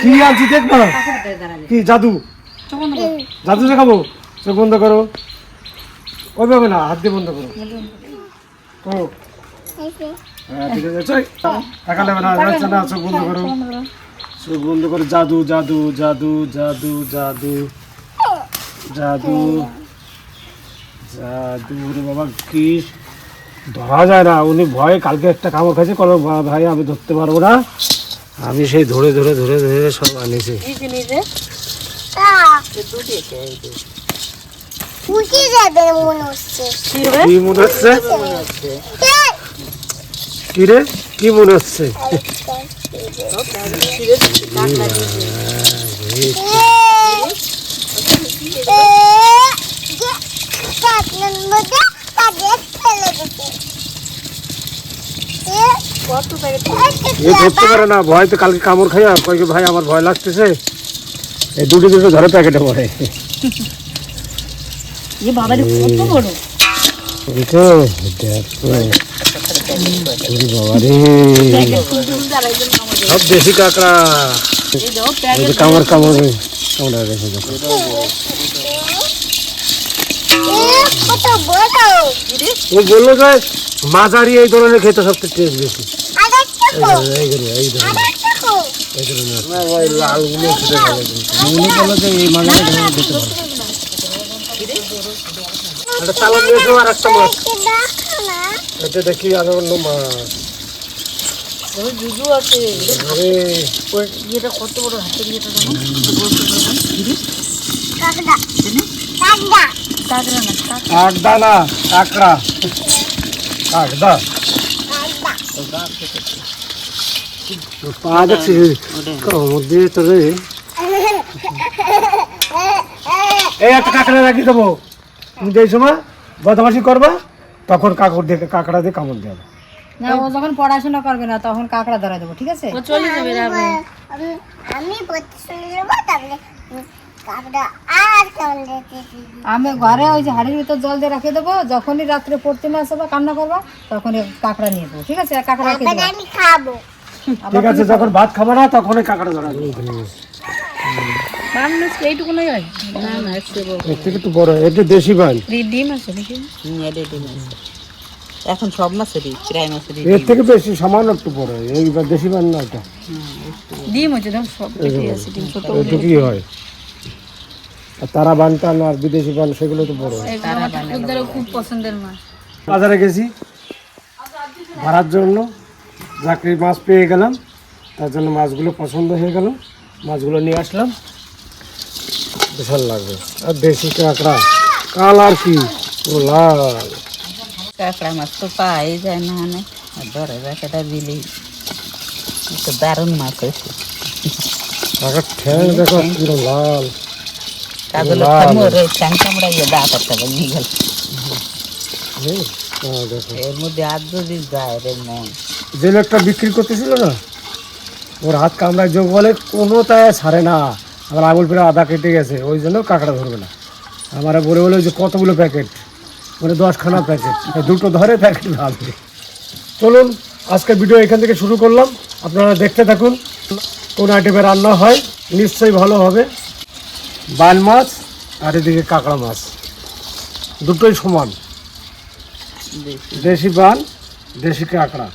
কি আনছি দেখবা কি জাদু? জাদু দেখাবো? চোখ বন্ধ করো। ওইভাবে না? হাত দিয়ে বন্ধ করো। করো। হ্যাঁ ঠিক বন্ধ করো। চোখ করো। জাদু জাদু জাদু জাদু জাদু। জাদু। জাদু বাবা, কি? ধরা যায় না। উনি ভয়ে কালকে একটা কামড় খাইছে। কোনো ভাই, আমি ধরতে পারব না। আমি সেই ধরে ধরে ধরে ধরে সব আনিছি। কি মনে হচ্ছে। কি রে? কি মনে হচ্ছে? কাটলেন এ ধরতে পারে না ভয় তো কালকে কামড় খাই আর ভাই আমার ভয় লাগতেছে। এই দুটো দুটো ধরে প্যাকেটে পড়ে দেখো দেখো ওরে বাবা রে সব দেশি কাঁকড়া। এই কামড় কামড় কামড়া দেখো কত বড় ও বলল যে মাঝারি এই ধরনের খেতে সবচেয়ে টেস্ট বেশি। দেখো। না এটা দেখি আর অন্য মাছ জুজু আছে। আরে। ওই ইয়েটা কত বড় হাতের ইয়েটা জানো? কাকড়া। কাকড়া। কাঁকড়া না কাঁকড়া। কাকদা কাকড়া। কাকদা পা দেখছি কামড় দিয়ে তোরে। এই একটা কাঁকড়া রাখি দেবো। তুমি যেই সময় বদমাসি করবা তখন কাকড় দিয়ে কাঁকড়া দিয়ে কামড় দেবে না ও যখন পড়াশোনা করবে না তখন কাঁকড়া ধরা দেবো ঠিক আছে? ও চলে যাবে আমি পড়তে ঘরে ওই যে হাড়ির ভিতর জল দিয়ে রেখে দেবো যখনই রাত্রে পড়তে না আসবে কান্না করবা তখনই কাঁকড়া নিয়ে দেবো ঠিক আছে? কাঁকড়া রেখে তারপরে দেবো। আমি খাব। ঠিক আছে যখন ভাত খাব না তখন কাঁকড়া ধরা এখন সব মাছেরই প্রায় মাছেরই এর থেকে বেশি সামান্য একটু বড় এই দেশি বান না এটা ডিম হচ্ছে সব আছে ডিম ছোট হয়। আর তারা বান টান আর বিদেশি বান সেগুলো তো বড় ওদেরও খুব পছন্দের মাছ। বাজারে গেছি। ভাড়ার জন্য চাকরির মাছ পেয়ে গেলাম। তার জন্য মাছগুলো পছন্দ হয়ে গেল। মাছগুলো নিয়ে আসলাম। বিশাল লাগবে। আর দেশি কাঁকড়া। কাল আর কি? ও লাল। কাঁকড়া মাছ তো পাই যায় না আর ধরে রাখাটা বিলি। তো দারুণ মাছ হয়েছে। কাঁকড়ার ঠ্যাং দেখো পুরো লাল। কাজল দা করতে হবে হ্যাঁ, এর মধ্যে আর যদি যায় রে মন। যে লোকটা বিক্রি করতেছিল না? ওর হাত কামড়ায় যোগ বলে কোনো তাই ছাড়ে না। আমার আঙুল ফিরে আদা কেটে গেছে ওই জন্য কাঁকড়া ধরবে না। আমার বলে বলে যে কতগুলো প্যাকেট? মানে দশখানা প্যাকেট। দুটো ধরে প্যাকেট ভাববে চলুন আজকের ভিডিও এখান থেকে শুরু করলাম। আপনারা দেখতে থাকুন কোন আইটেমে রান্না হয়। নিশ্চয়ই ভালো হবে। বান মাছ আর এদিকে কাঁকড়া মাছ। দুটোই সমান। দেশি। বান দেশি কাঁকড়া।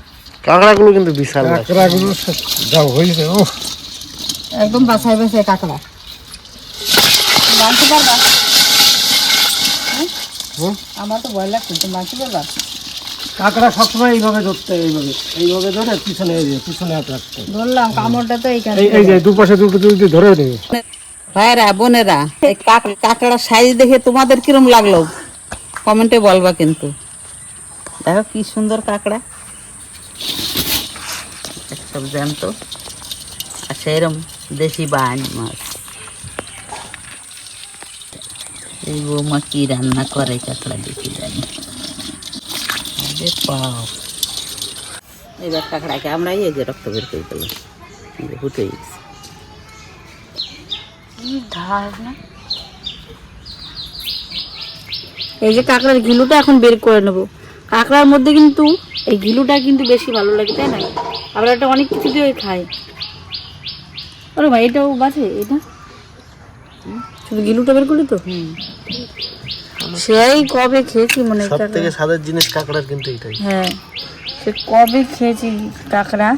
কাঁকড়াগুলো কিন্তু বিশাল কাঁকড়াগুলো যা হয়েছে ও। একদম বাছাই বাছাই কাঁকড়া। মানতে পারবা? আমার তো ভয় লাগছে তুমি মানতে পারবা কাঁকড়া সবসময় এইভাবে ধরতে এইভাবে। এইভাবে ধরে পিছনে এই যে, পিছনে হাত রাখতে ধরলাম কামড়টা তো এইখানে এই এই যে দুপাশে দুটো দুটো ধরে নেবে ভাইরা বোনেরা এই কাঁকড়ার সাইজ দেখে তোমাদের কিরম লাগল? কমেন্টে বলবা কিন্তু। দেখো কি সুন্দর কাঁকড়া। সব জানতো আর সেরম দেশি বান মাছ। এই বৌমা কি রান্না করে কাঁকড়া দেখি জানি। আরে পাও এবার কাঁকড়াকে আমরা এই যে রক্ত বের করে যে ফুটে গেছে। এই যে কাঁকড়ার ঘিলুটা এখন বের করে নেব। কাঁকড়ার মধ্যে কিন্তু এই ঘিলুটা কিন্তু বেশি ভালো লাগে তাই না? আমরা এটা অনেক কিছু দিয়ে খাই। আরে ভাই এটাও বাজে এটা? শুধু গিলুটা বের করলি তো? হুম। সেই কবে খেয়েছি মনে হয় সব কাঁকড়া। থেকে স্বাদের জিনিস কাঁকড়ার কিন্তু এটাই। হ্যাঁ সে কবে খেয়েছি কাঁকড়া?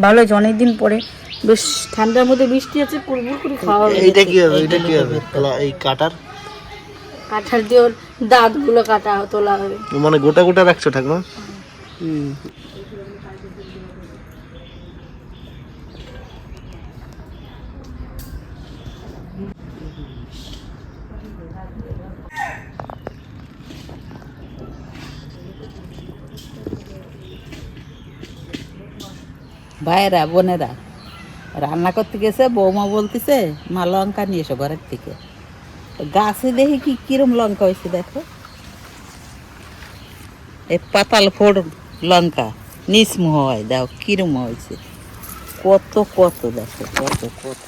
ভালো হয়েছে অনেকদিন পরে। বেশ ঠান্ডার মধ্যে বৃষ্টি আছে কুড়বুড় করে খাওয়া হবে এইটা কি হবে এইটা কি হবে? তাহলে এই কাটার? কাঁঠাল দিয়ে ওর দাঁতগুলো কাটা তোলা হবে। মানে গোটা গোটা রাখছো ঠাকুমা? হুম। ভাইয়েরা বোনেরা রান্না করতে গেছে বৌমা বলতেছে মা লঙ্কা নিয়ে এসো ঘরের থেকে গাছে দেখি কি কিরম লঙ্কা হয়েছে দেখো। এই পাতাল ফোড় লঙ্কা নিসমু হয় দাও কিরম হয়েছে। কত কত দেখো কত কত।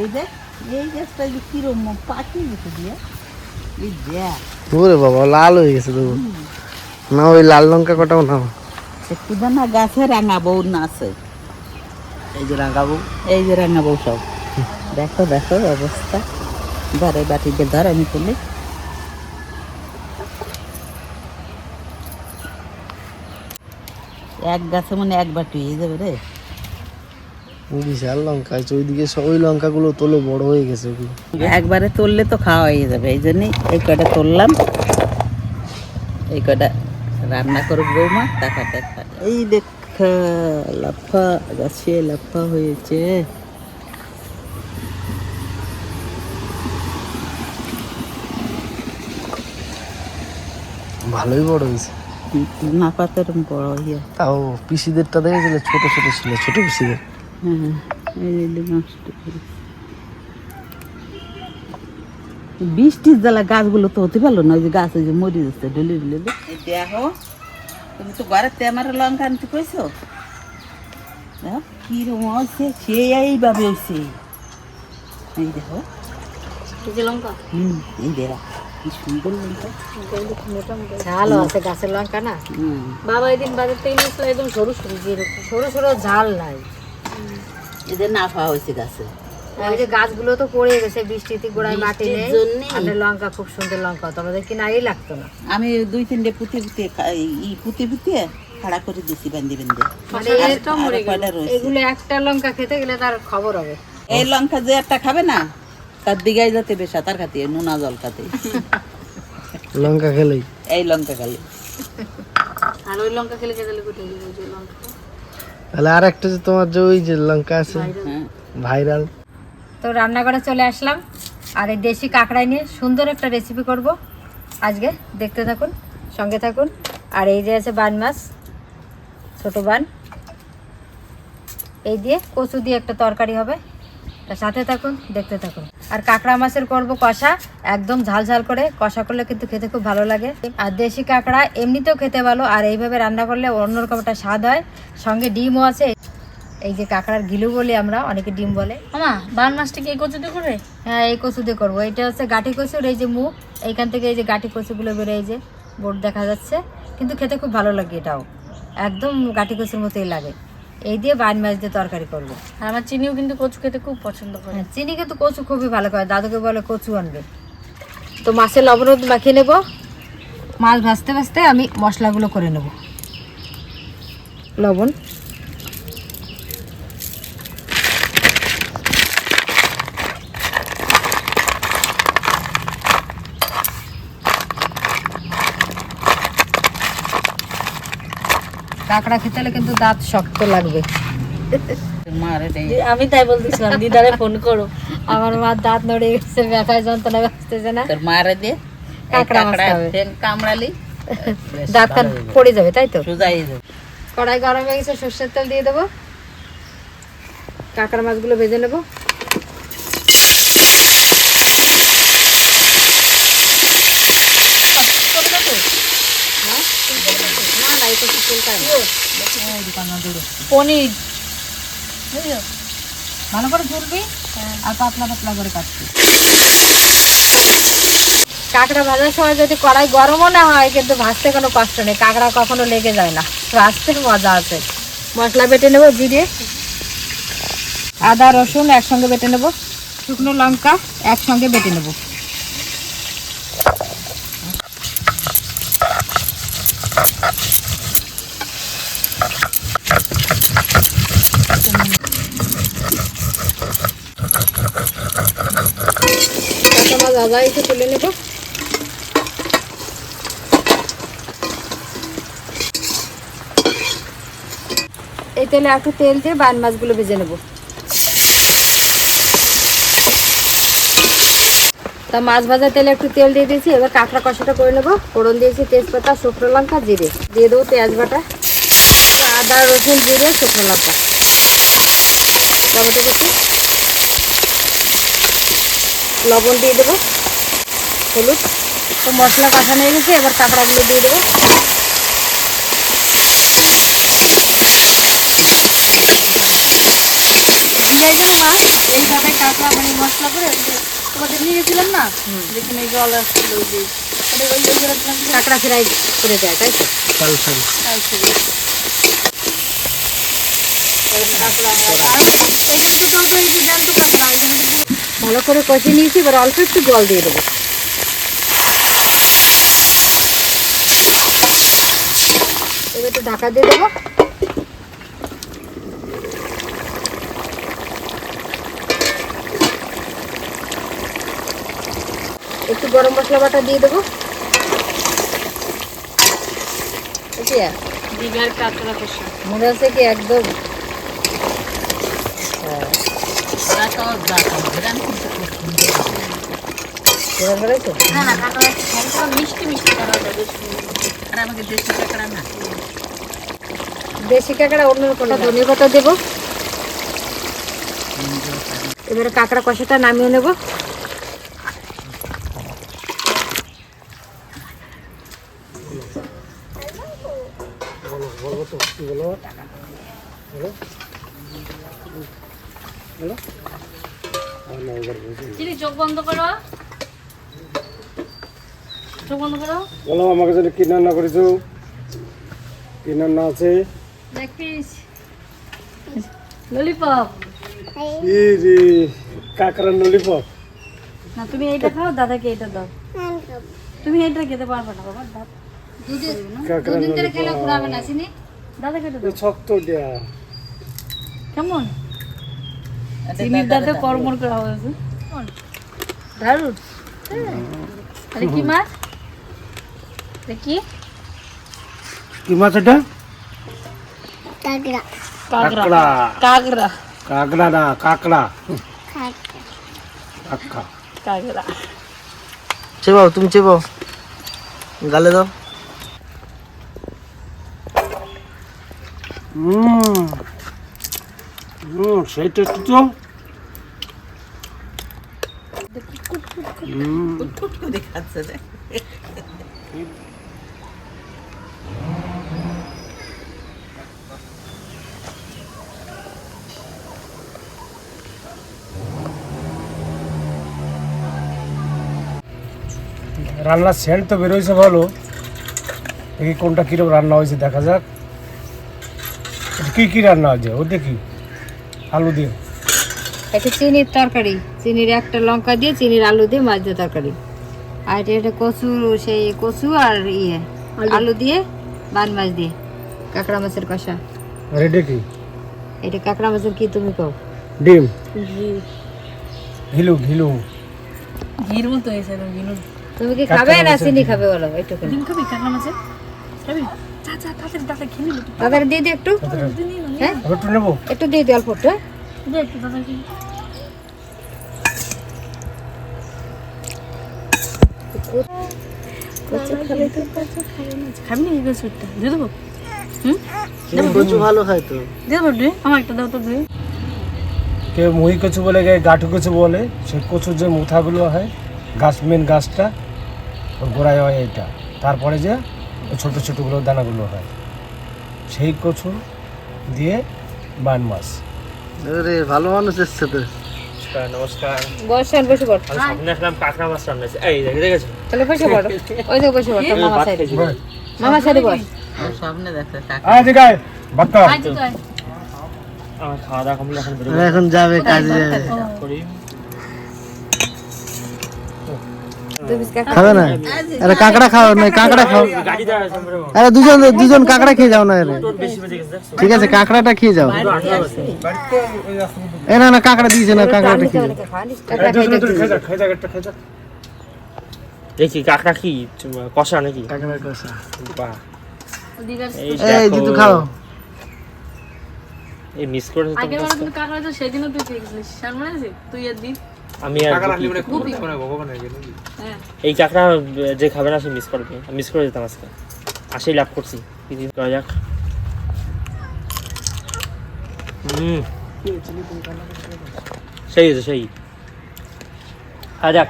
এই দেখ এই গাছটা কিরম পাখি গেছে দিয়ে। এই দেখ। বাবা লাল হয়ে গেছে তো না ওই লাল লঙ্কা কটাও নাও। একটু না গাছে রাঙা বউ না আছে। এই যে রাঙাবো এই যে রাঙা বউ সব। দেখো দেখো অবস্থা। ধরে বাটিতে ধর আমি তুলি। এক গাছে মানে এক বাটি হয়ে যাবে রে। বিশাল লঙ্কা আছে ওইদিকে সব ওই লঙ্কাগুলো তোলো বড় হয়ে গেছে ওগুলো। একবারে তুললে তো খাওয়া হয়ে যাবে এই জন্যই এই কটা তুললাম। এই কটা রান্না করুক বৌমা টাকা দেখা এই দেখ লাফা গাছে লাফা হয়েছে। ভালোই বড় হয়েছে। না পাতার বড় ইয়ে। তাও পিসিদেরটা দেখেছিলে? ছোট ছোট ছিল ছোট পিসিদের। হ্যাঁ এই যে নষ্ট করে। বৃষ্টির জ্বালা গাছগুলো তো হতে পারল না ওই যে গাছে যে মরি যাচ্ছে ডলে ডলে দেখো তুমি তো ঘরেতে আমার লঙ্কা আনতে কইছো? দেখো কিরম হয়েছে সে এইভাবে হয়েছে। এই দেখো। যে লঙ্কা। হুম এই দেখো কি সুন্দর লঙ্কা। ঝাল আছে গাছের লঙ্কা না? হুম। বাবা এদিন বাজার থেকে নিয়েছিল একদম সরু সরু যেরকম সরু সরু ঝাল নাই। এদের না খাওয়া হয়েছে গাছে। ওই যে গাছগুলো তো পড়ে গেছে বৃষ্টিতে গোড়ায় মাটি নেই। আমাদের লঙ্কা খুব সুন্দর লঙ্কা হতো আমাদের কিনা আগেই লাগতো না। আমি দুই তিনটে পুঁতে পুঁতে ই পুঁতে পুঁতে খাড়া করে দিছি বান্ধি বান্ধি মানে আর- আরও রয়েছে। এগুলো একটা লঙ্কা খেতে গেলে তার খবর হবে। এই লঙ্কা যে একটা খাবে না তার দিঘায় যাতে বেশ সাঁতার খাতে নুনা জল খাতে। লঙ্কা খেলেই। এই লঙ্কা খালি। আর ওই লঙ্কা খেলে খেতে কোথায় লঙ্কা তাহলে আর একটা যে তোমার যে ওই যে লঙ্কা আছে হ্যাঁ। ভাইরাল। তো রান্নাঘরে চলে আসলাম। আর এই দেশি কাঁকড়াই নিয়ে সুন্দর একটা রেসিপি করব। আজকে দেখতে থাকুন, সঙ্গে থাকুন। আর এই যে আছে বান মাছ, ছোটো বান। এই দিয়ে কচু দিয়ে একটা তরকারি হবে। তার সাথে থাকুন, দেখতে থাকুন। আর কাঁকড়া মাছের করব কষা, একদম ঝাল ঝাল করে। কষা করলে কিন্তু খেতে খুব ভালো লাগে। আর দেশি কাঁকড়া এমনিতেও খেতে ভালো। আর এইভাবে রান্না করলে অন্যরকম একটা স্বাদ হয়। সঙ্গে ডিমও আছে। এই যে কাঁকড়ার গিলু বলি আমরা অনেকে ডিম বলে। আমা বান মাছটা কি এই কচুতে করে? হ্যাঁ এই কচু দিয়ে করব। এটা হচ্ছে গাঠি কচুর এই যে মুখ এইখান থেকে এই যে গাঠি কচুগুলো বেরো এই যে বোর্ড দেখা যাচ্ছে। কিন্তু খেতে খুব ভালো লাগে এটাও। একদম গাঠি কচুর মতোই লাগে। এই দিয়ে বান মাছ দিয়ে তরকারি করব। আর আমার চিনিও কিন্তু কচু খেতে খুব পছন্দ করে। হ্যাঁ চিনি কিন্তু কচু খুবই ভালো করে। দাদুকে বলে কচু আনবে। তো মাছের লবণ মাখিয়ে নেব। মাছ ভাজতে ভাজতে আমি মশলাগুলো করে নেব। লবণ। কাঁকড়া খেতে হলে কিন্তু দাঁত শক্ত লাগবে। আমি তাই বলতেছিলাম দিদারে ফোন করো। আমার মা দাঁত নড়ে গেছে ব্যথায় যন্ত্রণা আসতেছে না। তোর মারে দে কাঁকড়া কামড়ালি দাঁত পড়ে যাবে তাই তো? কড়াই গরম হয়ে গেছে সর্ষের তেল দিয়ে দেবো। কাঁকড়া মাছগুলো ভেজে নেব। পনির। ভালো করে ঝুলবি আর পাতলা পাতলা করে কাটবি। কাঁকড়া ভাজার সময় যদি কড়াই গরমও না হয় কিন্তু ভাজতে কোনো কষ্ট নেই। কাঁকড়া কখনো লেগে যায় না। ভাজতে মজা আছে। মশলা বেটে নেব জিরে। আদা রসুন একসঙ্গে বেটে নেব। শুকনো লঙ্কা একসঙ্গে বেটে নেব। মাছ তুলে নেব। এই তেলে একটু তেল দিয়ে বান মাছগুলো ভেজে নেব। তা মাছ ভাজার তেলে একটু তেল দিয়ে দিয়েছি, এবার কাঁকড়া কষাটা করে নেব। ফোড়ন দিয়েছি তেজপাতা, শুকনো লঙ্কা, জিরে। দিয়ে দেবো পেঁয়াজ বাটা। আদা, রসুন, জিরে, শুকনো লঙ্কা। লবণ দিয়ে দেবো। হলুদ। তো মশলা কষানো হয়ে গেছে এবার কাঁকড়াগুলো দিয়ে দেবো। এই যে মা এইভাবে কাঁকড়া মানে মশলা করে ওই নিয়ে গেছিলাম না? যেখানে জল আসছিল যে কাঁকড়া ফ্রাই করে দেয় তাই তো? ভালো করে কষিয়ে নিয়েছি এবার অল্প একটু জল দিয়ে দেবো। একটু ঢাকা দিয়ে দেবো। একটু গরম মশলা বাটা দিয়ে দেবো। মনে আছে কি একদম? ওরা তো জাতা ঘুরান কিন্তু খুব সুন্দর। ঘোরা বেড়াইছে না না কাঁকড়া কাঁকড়া মিষ্টি মিষ্টি কাঁকড়াটা বেশ। আর আমাকে দেশি কাঁকড়া না। দেশি কাঁকড়া অন্য কোনো ধনে পাতা দেবো। এবারে কাঁকড়া কষাটা নামিয়ে নেব। চিনি চোখ বন্ধ করো। চোখ বন্ধ করো। বলো আমাকে জন্য কি রান্না করেছ কি রান্না আছে? পিস ললিপপ ই রে কাঁকড়া ললিপপ না তুমি এইটা খাও দাদাকে এটা দাও। তুমি এটা খেতে পারবে না বাবা দাও দুদিন ধরে খেলে ঘুরাবে না চিনি? দাদাকে দাও। শক্ত দেয়া কেমন? চিনির দাঁতে কর্মর করা হয়েছে। আরে কি মাছ? দেখি কি মাছ এটা কাকড়া কাঁকড়া কাকড়া কাঁকড়া না কাঁকড়া কাকড়া কাঁকড়া কাকড়া চেপাও তুমি চেপাও গালে দাও হুম হুম সেইটা একটু তো হুম ফুট করে রান্নার সেন্ট তো বেরোয়েছে ভালো। দেখি কোনটা কীরকম রান্না হয়েছে দেখা যাক। কী কি রান্না হয়েছে? ও দেখি। আলু দিয়ে। এটা চিনির তরকারি। চিনির একটা লঙ্কা দিয়ে চিনির আলু দিয়ে মাছ দিয়ে তরকারি। আর এটা একটা কচু সেই কচু আর ইয়ে আলু। দিয়ে বান মাছ দিয়ে কাঁকড়া মাছের কষা। আর এটা কি? এটা কাঁকড়া মাছের কি তুমি কও? ডিম? ঘিলু ঘিলু ঘির মতো হয়েছে একদম ঘিনুর তুমি কি খাবে না চিনি খাবে বলো একটু ডিম খাবি কাঁকড়া মাছের খাবি? চা চা তাড়াতাড়ি দাদা খেয়ে নিবি দাদার দিয়ে দিই একটু। হ্যাঁ? একটু নেব? একটু দিয়ে দিই অল্প একটু হ্যাঁ? দে একটু খাবি না দিয়ে দেবো? কচু ভালো খায় তো। দিয়ে দেবো আমার একটা দাও তো কচু বলে গে গাঠু কচু বলে সেই কচুর যে মুথাগুলো হয় গাছ মেন গাছটা ওর গোড়ায় হয় এইটা। তারপরে যে ওই ছোটো ছোটোগুলো দানাগুলো হয়। সেই কচু দিয়ে বান মাছ। আরে ভালো মানুষ এসছে তো। নমস্কার বসেন বসে পড়। আমি সামনে আসলাম কাঁকড়া মাছ রান্না। এই দেখে দেখেছ? তাহলে বসে পড়ো। ওই তো বসে পড়ো তোর মামা সাইড। মামা সাইডে বস। ওর সামনে দেখো কাকা। আয় দিগায় বাক্কা আমার খাওয়া দাওয়া কমলে এখন এখন যাবে কাজে যাবে। খাবে না? আরে কাঁকড়া খাও না কাঁকড়া খাও। আরে দুজন দুজন কাঁকড়া খেয়ে যাও না আরে বেশি বেজে গেছে দেখছ ঠিক আছে কাঁকড়াটা খেয়ে যাও। এ না না কাঁকড়া দিয়েছে না কাঁকড়াটা খেয়ে যাও। খাই যা খাই যা একটা খাই যা। দেখি কাকড়া কি কষা নাকি? কাঁকড়ার কষা। বাহ। এই এই জিতু খাও। এই মিস করে তো আগের বার তুমি কাঁকড়া তো সেদিনও তুই খেয়েছিলিস আর মনে আছে? তুই আর দিন আমি আর হ্যাঁ এই কাকড়া যে খাবে না সে মিস করবে মিস করে যেতাম আজকে। আসেই লাভ করছি। কিছু করা যাক। হুম। সেই আছে সেই। খাওয়া যাক।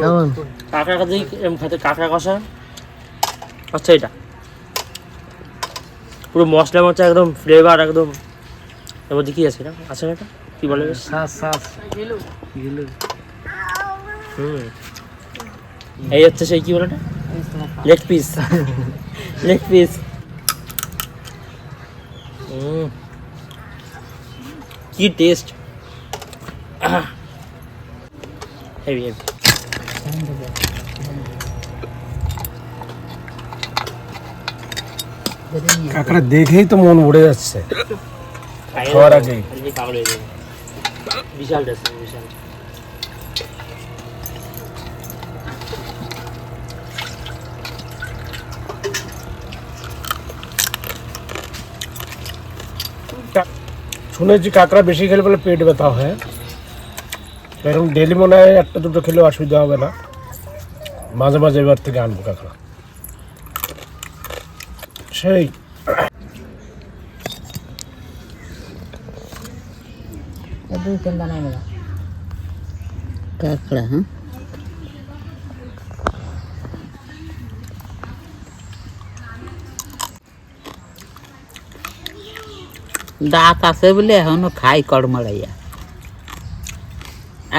কেমন? কাঁকড়া এরকম খেতে কাঁকড়া কষা। আচ্ছা এটা পুরো মশলা মশলা একদম ফ্লেভার একদম। মধ্যে কি আছে এটা? আছে না এটা? কি বলে বেশ? শ্বাস শ্বাস গেলো হুম। এই হচ্ছে সেই কি বলে এটা? Leg piece. Leg piece. হুম। কি টেস্ট হেভি হেভি কাঁকড়া দেখেই তো মন উড়ে যাচ্ছে। খাওয়ার আগেই। বিশাল বিশাল। শুনেছি কাঁকড়া বেশি খেলে বলে পেট ব্যথা হয়। এরকম ডেলি মনে হয় একটা দুটো খেলেও অসুবিধা হবে না। মাঝে মাঝে এবার থেকে আনব কাঁকড়া। সেই দুই কাঁকড়া হ্যাঁ দাঁত আছে বলে এখনও খাই কড়মড়াইয়া।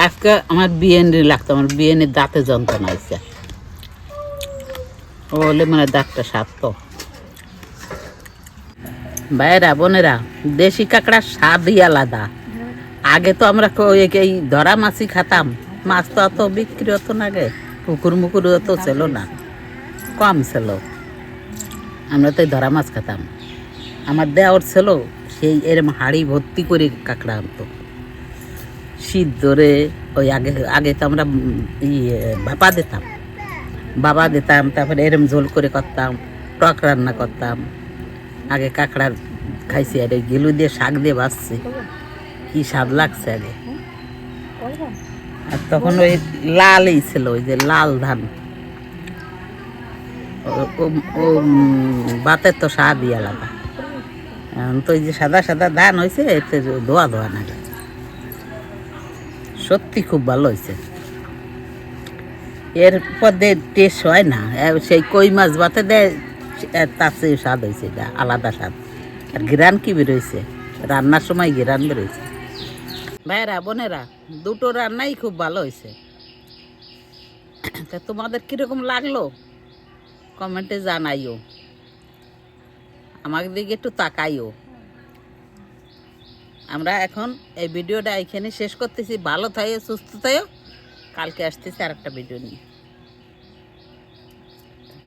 আজকে আমার বিয়েনি লাগতো আমার বিয়েনির দাঁতে যন্ত্রণা হয়েছে ও বলে মানে দাঁতটা সারত। ভাইয়েরা, বোনেরা, দেশি কাঁকড়ার স্বাদই আলাদা। আগে তো আমরা এই ধরা মাছই খাতাম, মাছ তো অত বিক্রি হতো না আগে পুকুর মুকুর তো ছিল না, কম ছিল। আমরা তো এই ধরা মাছ খেতাম। আমার দেওয়ার ছিল, সেই এরম হাড়ি ভর্তি করে কাঁকড়া আনতো। শীত ধরে ওই আগে আগে তো আমরা ইয়ে বাপা দিতাম। বাবা দিতাম, তারপরে এরম ঝোল করে করতাম, টক রান্না করতাম। আগে কাঁকড়ার খাইছি আর গেলু দিয়ে শাক দিয়ে ভাজছি। কি স্বাদ লাগছে আগে আর তখন ওই লালই ছিল ওই যে লাল ধান। ও- উম, তো স্বাদই আলাদা। এখন তো ওই যে সাদা সাদা ধান হয়েছে এতে ধোয়া ধোয়া না সত্যি খুব ভালো হয়েছে এর পদে টেস্ট হয় না। সেই কই মাছ বাতে দেয় তার চেয়ে স্বাদ হয়েছে এটা আলাদা স্বাদ। আর ঘিরান কি বেরোইছে রান্নার সময় ঘিরান বেরোইছে ভাইরা বোনেরা, দুটো রান্নাই খুব ভালো হয়েছে তা তোমাদের কীরকম লাগল? কমেন্টে জানাইও। আমাকে দিকে একটু তাকাইও। আমরা এখন এই ভিডিওটা এখানে শেষ করতেছি। ভালো থাইও, সুস্থ থাইও। কালকে আসতেছি আর একটা ভিডিও নিয়ে।